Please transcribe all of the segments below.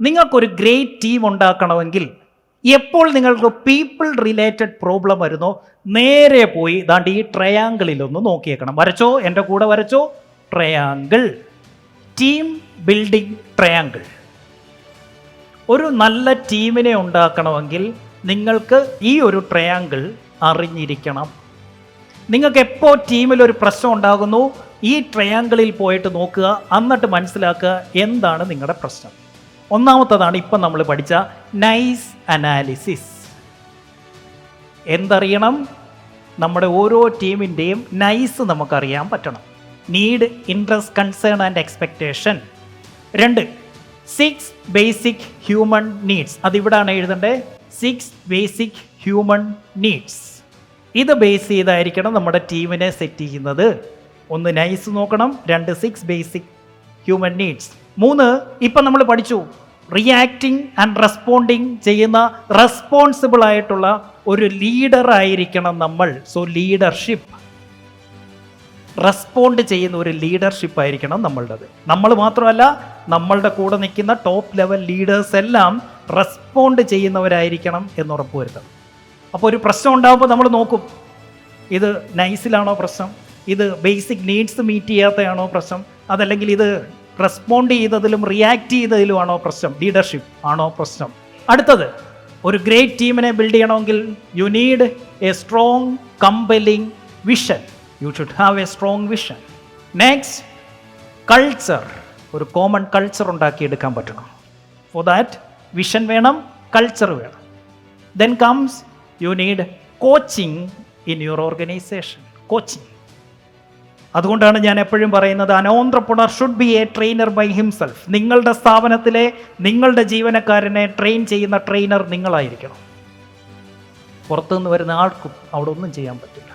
നിങ്ങൾക്കൊരു great team ഉണ്ടാക്കണമെങ്കിൽ എപ്പോൾ നിങ്ങൾക്ക് പീപ്പിൾ റിലേറ്റഡ് പ്രോബ്ലം വരുന്നോ നേരെ പോയി ദാണ്ട് ഈ ട്രയാങ്കിളിൽ ഒന്ന് നോക്കിയേക്കണം. വരച്ചോ? എന്റെ കൂടെ വരച്ചോ? ട്രയാങ്കിൾ ടീം ബിൽഡിംഗ് ട്രയാങ്കിൾ ഒരു നല്ല ടീമിനെ ഉണ്ടാക്കണമെങ്കിൽ നിങ്ങൾക്ക് ഈ ഒരു ട്രയാങ്കിൾ അറിഞ്ഞിരിക്കണം. നിങ്ങൾക്ക് എപ്പോൾ ടീമിൽ ഒരു പ്രശ്നം ഉണ്ടാകുന്നു? ഈ ട്രയാങ്കിളിൽ പോയിട്ട് നോക്കുക എന്നിട്ട് മനസ്സിലാക്കുക എന്താണ് നിങ്ങളുടെ പ്രശ്നം. ഒന്നാമത്തതാണ് ഇപ്പം നമ്മൾ പഠിച്ച നൈസ് അനാലിസിസ് എന്തറിയണം? നമ്മുടെ ഓരോ ടീമിന്റെയും നൈസ് നമുക്കറിയാൻ പറ്റണം. Need interest concern and expectation രണ്ട് സിക്സ് ബേസിക് ഹ്യൂമൺ നീഡ്സ് അതിവിടാണ് എഴുതേണ്ടത് സിക്സ് ബേസിക് ഹ്യൂമൺ നീഡ്സ് ഇത് ബേസ് ചെയ്തായിരിക്കണം നമ്മുടെ ടീമിനെ സെറ്റ് ചെയ്യുന്നത്. ഒന്ന് നൈസ് നോക്കണം രണ്ട് സിക്സ് ബേസിക് ഹ്യൂമൻ നീഡ്സ് മൂന്ന് ഇപ്പം നമ്മൾ പഠിച്ചു. റിയാക്ടിങ് ആൻഡ് റെസ്പോണ്ടിങ് ചെയ്യുന്ന റെസ്പോൺസിബിൾ ആയിട്ടുള്ള ഒരു ലീഡർ ആയിരിക്കണം നമ്മൾ. സോ ലീഡർഷിപ്പ് റെസ്പോണ്ട് ചെയ്യുന്ന ഒരു ലീഡർഷിപ്പ് ആയിരിക്കണം നമ്മളുടേത്. നമ്മൾ മാത്രമല്ല നമ്മളുടെ കൂടെ നിൽക്കുന്ന ടോപ്പ് ലെവൽ ലീഡേഴ്സ് എല്ലാം റെസ്പോണ്ട് ചെയ്യുന്നവരായിരിക്കണം എന്ന് ഉറപ്പുവരുത്തണം അപ്പോൾ ഒരു പ്രശ്നം ഉണ്ടാകുമ്പോൾ നമ്മൾ നോക്കും. ഇത് നൈസിലാണോ പ്രശ്നം? ഇത് ബേസിക് നീഡ്സ് മീറ്റ് ചെയ്യാത്തയാണോ പ്രശ്നം? അതല്ലെങ്കിൽ ഇത് റെസ്പോണ്ട് ചെയ്തതിലും റിയാക്ട് ചെയ്തതിലുമാണോ പ്രശ്നം? ലീഡർഷിപ്പ് ആണോ പ്രശ്നം? അടുത്തത് ഒരു ഗ്രേറ്റ് ടീമിനെ ബിൽഡ് ചെയ്യണമെങ്കിൽ you need a strong compelling vision you should have a strong vision next culture ഒരു കോമൺ കൾച്ചർ ഉണ്ടാക്കിയെടുക്കാൻ പറ്റണം. ഫോർ ദാറ്റ് വിഷൻ വേണം കൾച്ചർ വേണം. Then comes you need coaching in your organisation coaching അതുകൊണ്ടാണ് ഞാൻ എപ്പോഴും പറയുന്നത് entrepreneur should be a trainer by himself നിങ്ങളുടെ സ്ഥാപനത്തിലെ നിങ്ങളുടെ ജീവനക്കാരനെ ട്രെയിൻ ചെയ്യുന്ന ട്രെയിനർ നിങ്ങളായിരിക്കണം. പുറത്തുനിന്ന് വരുന്ന ആൾക്കും അവിടെ ഒന്നും ചെയ്യാൻ പറ്റില്ല.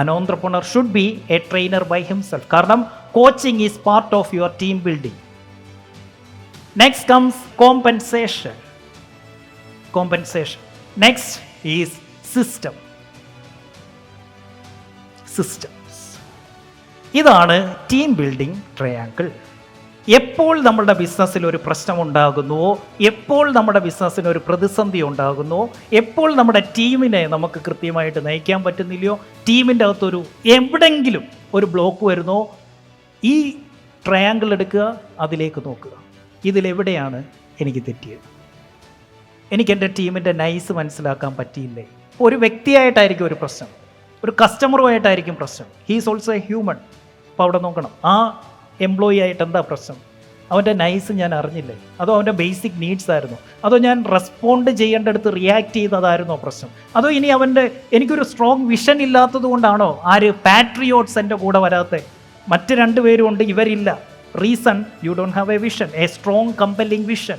Entrepreneur should be a trainer by himself കാരണം coaching is part of your team building next comes compensation compensation next is system systems ഇതാണ് ടീം ബിൽഡിംഗ് ട്രയാങ്കിൾ എപ്പോൾ നമ്മുടെ ബിസിനസ്സിൽ ഒരു പ്രശ്നം ഉണ്ടാകുന്നുവോ എപ്പോൾ നമ്മുടെ ബിസിനസ്സിന് ഒരു പ്രതിസന്ധി ഉണ്ടാകുന്നുവോ എപ്പോൾ നമ്മുടെ ടീമിനെ നമുക്ക് കൃത്യമായിട്ട് നയിക്കാൻ പറ്റുന്നില്ലയോ ടീമിന്റെ അകത്തൊരു എവിടെങ്കിലും ഒരു ബ്ലോക്ക് വരുന്നോ ഈ ട്രയാങ്കിൾ എടുക്കുക അതിലേക്ക് നോക്കുക. ഇതിലെവിടെയാണ് എനിക്ക് തെറ്റിയത്? എനിക്ക് എന്റെ ടീമിന്റെ നൈസ് മനസ്സിലാക്കാൻ പറ്റിയില്ലേ? ഒരു വ്യക്തിയായിട്ടായിരിക്കും ഒരു പ്രശ്നം. ഒരു കസ്റ്റമറുമായിട്ടായിരിക്കും പ്രശ്നം. ഹീസ് ഓൾസോ എ ഹ്യൂമൺ അപ്പോൾ അവിടെ നോക്കണം. ആ എംപ്ലോയി ആയിട്ട് എന്താ പ്രശ്നം? അവന്റെ നൈസ് ഞാൻ അറിഞ്ഞില്ലേ? അതോ അവന്റെ ബേസിക് നീഡ്സ് ആയിരുന്നു? അതോ ഞാൻ റെസ്പോണ്ട് ചെയ്യേണ്ടടുത്ത് റിയാക്ട് ചെയ്തതായിരുന്നോ പ്രശ്നം? അതോ ഇനി അവന്റെ എനിക്കൊരു സ്ട്രോങ് വിഷൻ ഇല്ലാത്തത് കൊണ്ടാണോ ആര് പാട്രിയോട്ട്സ് എന്റെ കൂടെ വരാത്ത? മറ്റ് രണ്ട് പേരും ഉണ്ട് ഇവരില്ല. Reason you don't have a vision a strong compelling vision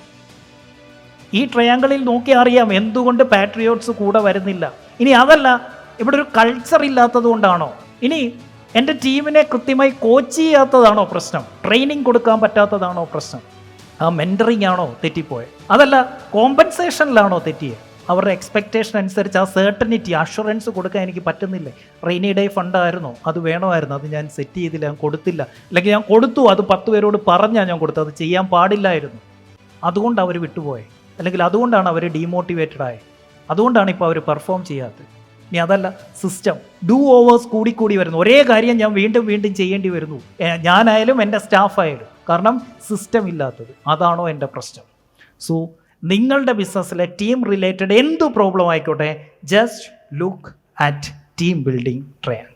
ഈ ട്രയാങ്കിളിൽ നോക്കി അറിയാം എന്തുകൊണ്ട് പാട്രിയോട്ട്സ് കൂടെ വരുന്നില്ല. ഇനി അതല്ല ഇവിടെ ഒരു കൾച്ചർ ഇല്ലാത്തത് കൊണ്ടാണോ? ഇനി എന്റെ ടീമിനെ കൃത്യമായി കോച്ച് ചെയ്യാത്തതാണോ പ്രശ്നം? ട്രെയിനിങ് കൊടുക്കാൻ പറ്റാത്തതാണോ പ്രശ്നം? ആ മെന്ററിങ് ആണോ തെറ്റിപ്പോയത് അതല്ല കോമ്പൻസേഷനിലാണോ തെറ്റിയത് അവരുടെ എക്സ്പെക്റ്റേഷൻ അനുസരിച്ച് ആ സെർട്ടനിറ്റി അഷുറൻസ് കൊടുക്കാൻ എനിക്ക് പറ്റുന്നില്ലേ? റെയിനി ഡേ ഫണ്ടായിരുന്നോ അത് വേണമായിരുന്നു. അത് ഞാൻ സെറ്റ് ചെയ്തില്ല ഞാൻ കൊടുത്തില്ല. അല്ലെങ്കിൽ ഞാൻ കൊടുത്തു അത് പത്ത് പേരോട് പറഞ്ഞാൽ ഞാൻ കൊടുത്തു അത് ചെയ്യാൻ പാടില്ലായിരുന്നു. അതുകൊണ്ട് അവർ വിട്ടുപോയെ? അല്ലെങ്കിൽ അതുകൊണ്ടാണ് അവർ ഡീമോട്ടിവേറ്റഡ് ആയത് അതുകൊണ്ടാണ് ഇപ്പോൾ അവർ പെർഫോം ചെയ്യാത്തത്? ഇനി അതല്ല സിസ്റ്റം ഡു ഓവേഴ്സ് കൂടി കൂടി വരുന്നു. ഒരേ കാര്യം ഞാൻ വീണ്ടും വീണ്ടും ചെയ്യേണ്ടി വരുന്നു. ഞാനായാലും എന്റെ സ്റ്റാഫായാലും കാരണം സിസ്റ്റം ഇല്ലാത്തത്. അതാണോ എന്റെ പ്രശ്നം. സോ നിങ്ങളുടെ ബിസിനസ്സിലെ ടീം റിലേറ്റഡ് എന്ത് പ്രോബ്ലം ആയിക്കോട്ടെ just look at team building trial